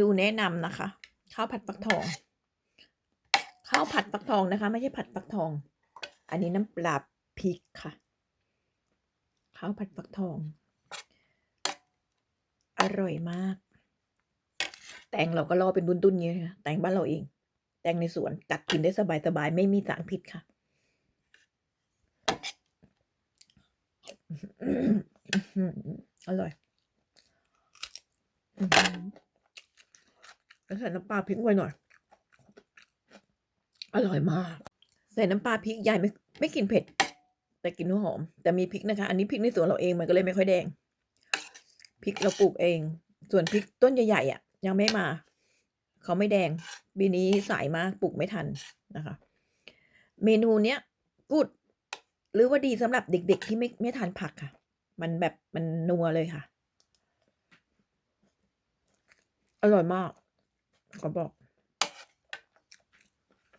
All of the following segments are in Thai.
ดูแนะนำนะคะ ข้าวผัดฟักทอง ข้าวผัดฟักทองนะคะ ไม่ใช่ผัดฟักทอง อันนี้น้ำปลาพริกค่ะ ข้าวผัดฟักทอง อร่อยมาก แตงเราก็รอเป็นดุนๆอย่างนี้นะคะแตงบ้านเราเอง แตงในสวนกัดกินได้สบายๆไม่มีสารพิษค่ะอร่อย ใส่น้ำปลาพริกไว้หน่อย อร่อยมาก ใส่น้ำปลาพริกยายไม่ไม่กินเผ็ด แต่กินหัวหอม แต่มีพริกนะคะ อันนี้พริกในสวนเราเองมันก็เลยไม่ค่อยแดง พริกเราปลูกเอง ส่วนพริกต้นใหญ่ๆอะ ยังไม่มา เขาไม่แดง ปีนี้สายมากปลูกไม่ทันนะคะ เมนูเนี้ยกูดหรือว่าดีสำหรับเด็กๆที่ไม่ไม่ทานผักค่ะ มันแบบมันนัวเลยค่ะ อร่อยมาก ขอบอก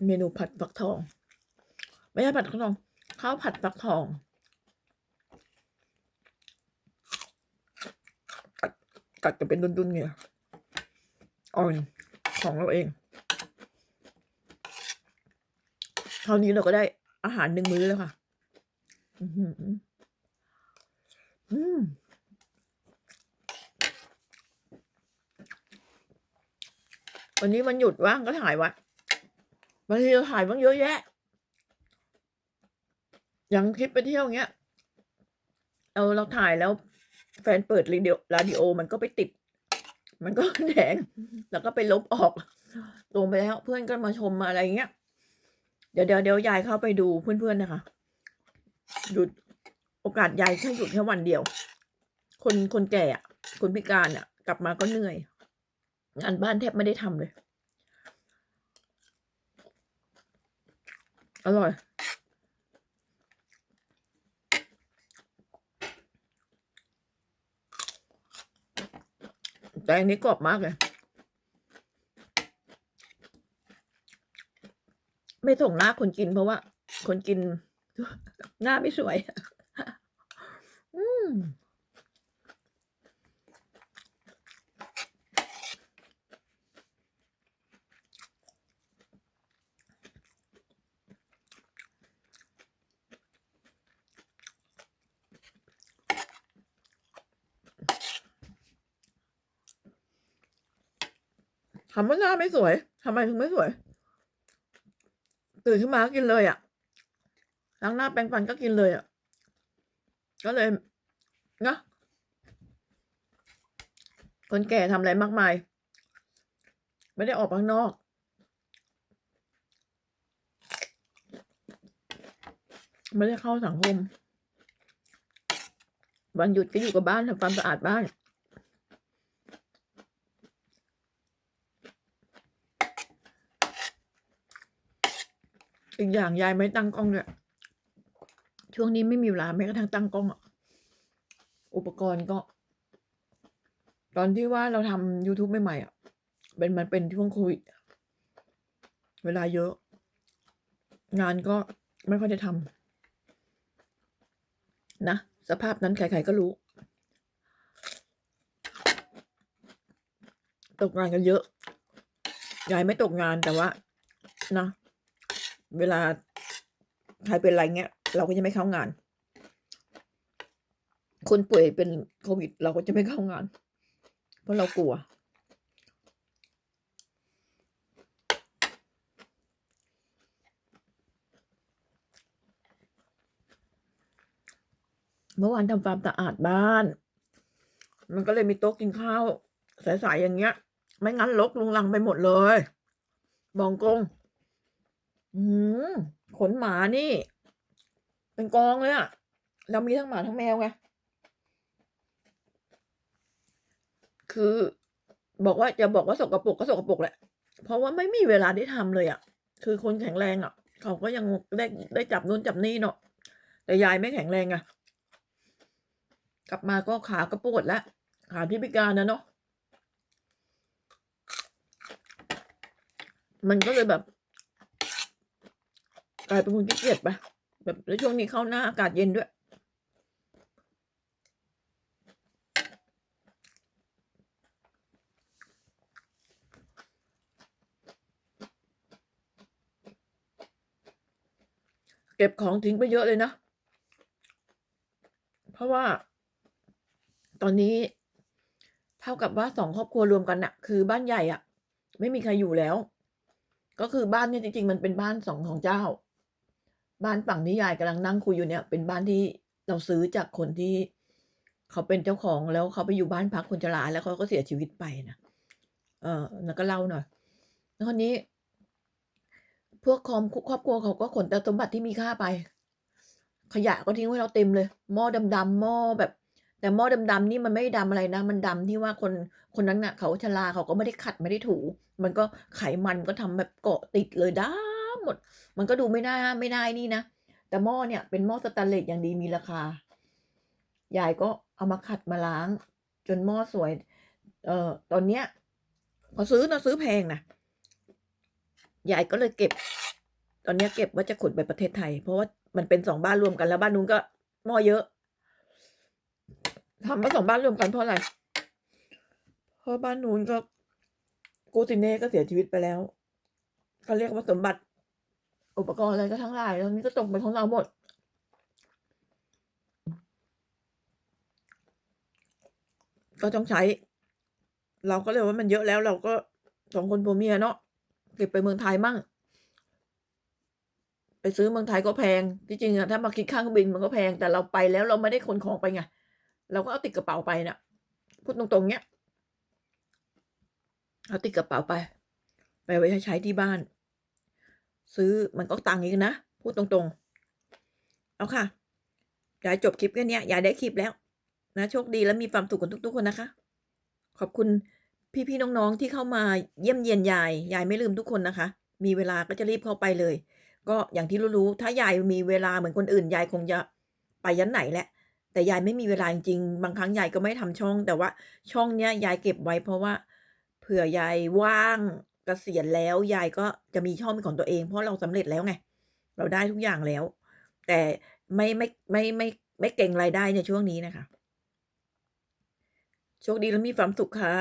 เมนูผัดฟักทอง ไม่ใช่ผัดฟักทองข้าวผัดฟักทองกัดกัดจะเป็นดุนๆเนี่ยอ่อนของเราเองเท่านี้เราก็ได้อาหารหนึ่งมื้อแล้วค่ะ อืม วันนี้มันหยุดว่างก็ถ่ายไว้บางทีเราถ่ายบ้างเยอะแยะ อย่างคลิปไปเที่ยวเงี้ยเราเราถ่ายแล้ว แฟนเปิดรีดิโอราดิโอมันก็ไปติด มันก็แดงแล้วก็ไปลบออกลงไปแล้ว เพื่อนก็มาชมมาอะไรเงี้ยเดี๋ยวเดี๋ยวเดี๋ยวยายเข้าไปดูเพื่อนๆนะคะหยุดโอกาสยายแค่หยุดแค่วันเดียว คนคนแก่อะคนพิการอะกลับมาก็เหนื่อย งานบ้านแทบไม่ได้ทำเลย อร่อย แต่อันนี้กรอบมากเลย ไม่ส่งหน้าคนกินเพราะว่า คนกินหน้าไม่สวย อืม ถามว่าหน้าไม่สวยทำไมถึงไม่สวย ตื่นขึ้นมากินเลยอะ่ะล้างหน้าแปรงฟันก็กินเลยอะ่ะ ก็เลยนะคนแก่ทำอะไรมากมาย ไม่ได้ออกข้างนอกไม่ได้เข้าสังคม วันหยุดก็อยู่กับบ้านทำความสะอาดบ้าน อีกอย่างยายไม่ตั้งกล้องด้วยช่วงนี้ไม่มีเวลาแม้กระทั่งตั้งกล้องอะอุปกรณ์ก็ ตอนที่ว่าเราทำ YouTube ใหม่ๆอะเป็นมันเป็นช่วงโควิดเวลาเยอะ งานก็ไม่ค่อยได้ทำนะ สภาพนั้นใครๆก็รู้ ตกงานกันเยอะยายไม่ตกงานแต่ว่า นะ เวลาใครเป็นอะไรเงี้ย เราก็จะไม่เข้างาน คนป่วยเป็นโควิด เราก็จะไม่เข้างาน เพราะเรากลัว เมื่อวานทำความสะอาดบ้าน มันก็เลยมีโต๊ะกินข้าวสายๆอย่างเงี้ย ไม่งั้นลกลุงลังไปหมดเลยบองกง อืมขนหมานี่ เป็นกองเลยอะเรามีทั้งหมาทั้งแมวไง คือบอกว่าจะบอกว่าสกปรกก็สกปรกแหละ เพราะว่าไม่มีเวลาได้ทำเลยอะคือคนแข็งแรงอะเขาก็ยังได้ได้จับนู่นจับนี่เนาะ แต่ยายไม่แข็งแรงอะกลับมาก็ขาก็ปวดแล้ว ขาพิพิการนะเนาะ มันก็เลยแบบ กลายเป็นคนขี้เกียจปะแบบแล้วช่วงนี้เข้าหน้าอากาศเย็นด้วย เก็บของทิ้งไปเยอะเลยนะ เพราะว่า ตอนนี้ เท่ากับว่าสองครอบครัวรวมกันนะคือบ้านใหญ่อะไม่มีใครอยู่แล้ว ก็คือบ้านนี่ยจริง ๆ มันเป็นบ้านสองของเจ้า บ้านฝั่งที่ยายกำลังนั่งคุยอยู่เนี่ย เป็นบ้านที่เราซื้อจากคนที่ เขาเป็นเจ้าของแล้วเขาไปอยู่บ้านพักคนชราแล้วเขาก็เสียชีวิตไปนะเออแล้วก็เล่าหน่อยแล้วคนนี้ พวกคอมครอบครัวเขาก็ขนแต่สมบัติที่มีค่าไป ขยะก็ทิ้งไว้เราเต็มเลยหม้อดำๆหม้อแบบ แต่หม้อดำๆนี่มันไม่ดำอะไรนะ มันดำที่ว่าคนคนนั้นน่ะ เขาชราเขาก็ไม่ได้ขัดไม่ได้ถู มันก็ไขมันก็ทำแบบเกาะติดเลยดำหมด มันก็ดูไม่น่าไม่ได้นี่นะ แต่หม้อเนี่ยเป็นหม้อสแตนเลสอย่างดีมีราคา ยายก็เอามาขัดมาล้าง จนหม้อสวย เอ่อตอนเนี้ยพอซื้อนะซื้อแพงนะยายก็เลยเก็บ ตอนเนี้ยเก็บว่าจะขนไปประเทศไทย เพราะว่ามันเป็นสองบ้านรวมกันแล้วบ้านนู้นก็หม้อเยอะทำมาสองบ้านรวมกันเพราะอะไรเพราะบ้านนู้นก็กูติเน่ก็เสียชีวิตไปแล้วเขาเรียกว่าสมบัติ อุปกรณ์อะไรก็ทั้งหลายแล้วนี้ก็ตกเป็นของเราหมด ก็ต้องใช้ เราก็เลยว่ามันเยอะแล้วเราก็สองคนผัวเมียเนาะเก็บไปเมืองไทยมั่ง ไปซื้อเมืองไทยก็แพงที่จริงอะถ้ามาคิดค่าเครื่องบินมันก็แพงแต่เราไปแล้วเราไม่ได้ขนของไปไงเราก็เอาติดกระเป๋าไปน่ะพูดตรงๆเนี้ยเอาติดกระเป๋าไป ไปไว้ใช้ที่บ้าน ซื้อมันก็ตังค์อีกนะ พูดตรงๆ เอาค่ะยายจบคลิปแค่เนี้ยยายได้คลิปแล้ว นะโชคดีและมีความสุขกันทุกๆคนนะคะ ขอบคุณพี่ๆน้องๆที่เข้ามาเยี่ยมเยียนยาย ยายไม่ลืมทุกคนนะคะ มีเวลาก็จะรีบเข้าไปเลย ก็อย่างที่รู้ๆถ้ายายมีเวลาเหมือนคนอื่นยายคงจะไปยันไหนแหละ แต่ยายไม่มีเวลาจริงๆบางครั้งยายก็ไม่ทำช่อง แต่ว่าช่องเนี้ยยายเก็บไว้เพราะว่าเผื่อยายว่าง กษียณแล้วยายก็จะมีช่องเป็นของตัวเอง เพราะเราสำเร็จแล้วไงเราได้ทุกอย่างแล้ว แต่ไม่ไม่ไม่ไม่ไม่เก่งรายได้ในช่วงนี้นะคะโชคดีและมีความสุขค่ะ